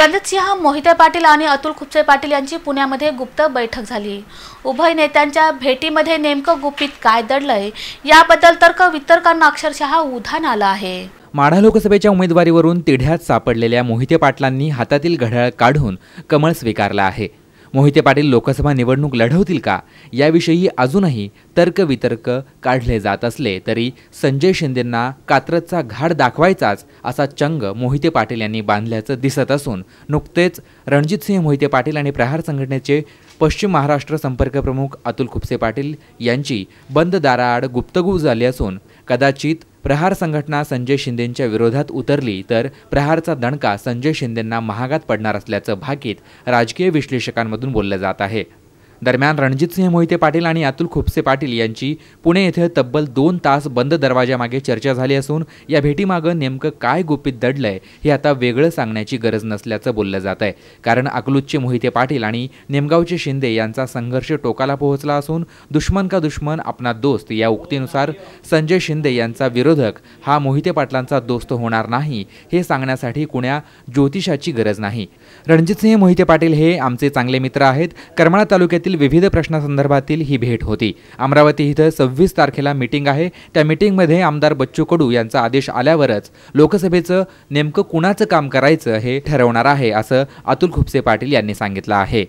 रणजितसिंह मोहिते पाटील आणि अतुल खुपसे पाटील यांची पुण्यामध्ये गुप्त बैठक झाली. उभय नेत्यांच्या भेटीमध्ये नेमकं गुपित काय दडलंय याबद्दल तर्क वितर्कांना अक्षरशः उधाण आलं आहे. माढा लोकसभेच्या उमेदवारीवरून तिढ्यात सापडलेल्या मोहिते पाटलांनी हातातील घड्याळ काढून कमळ स्वीकारला आहे. मोहिते पाटील लोकसभा निवडणूक लढवतील का? याविषयी अजूनही तर्कवितर्क काढले जात असले तरी संजय शिंदेंना कात्रजचा घाट दाखवायचाच असा चंग मोहिते पाटील यांनी बांधल्याचं दिसत असून नुकतेच रणजितसिंह मोहिते पाटील आणि प्रहार संघटनेचे पश्चिम महाराष्ट्र संपर्क प्रमुख अतुल खुपसे पाटील यांची बंद दाराआड गुप्तगू झाली असून कदाचित प्रहार संघटना संजय शिंदेंच्या विरोधात उतरली तर प्रहारचा दणका संजय शिंदेंना महागात पडणार असल्याचं भाकीत राजकीय विश्लेषकांमधून बोललं जात आहे. दरम्यान रणजितसिंह मोहिते पाटील आणि अतुल खुपसे पाटील यांची पुणे येथे तब्बल दोन तास बंद दरवाजामागे चर्चा झाली असून या भेटीमागं नेमकं काय गुपित दडलंय हे आता वेगळं सांगण्याची गरज नसल्याचं बोललं जात आहे. कारण अकलूजचे मोहिते पाटील आणि नेमगावचे शिंदे यांचा संघर्ष टोकाला पोहोचला असून दुश्मन का दुश्मन आपला दोस्त या उक्तीनुसार संजय शिंदे यांचा विरोधक हा मोहिते पाटलांचा दोस्त होणार नाही हे सांगण्यासाठी कुण्या ज्योतिषाची गरज नाही. रणजितसिंह मोहिते पाटील हे आमचे चांगले मित्र आहेत. करमाळा तालुक्यातील विविध प्रश्नासंदर्भातील ही भेट होती. अमरावती इथं सव्वीस तारखेला मीटिंग आहे. त्या मीटिंगमध्ये आमदार बच्चू कडू यांचा आदेश आल्यावरच लोकसभेचं नेमकं कुणाचं काम करायचं हे ठरवणार आहे असं अतुल खुपसे पाटील यांनी सांगितलं आहे.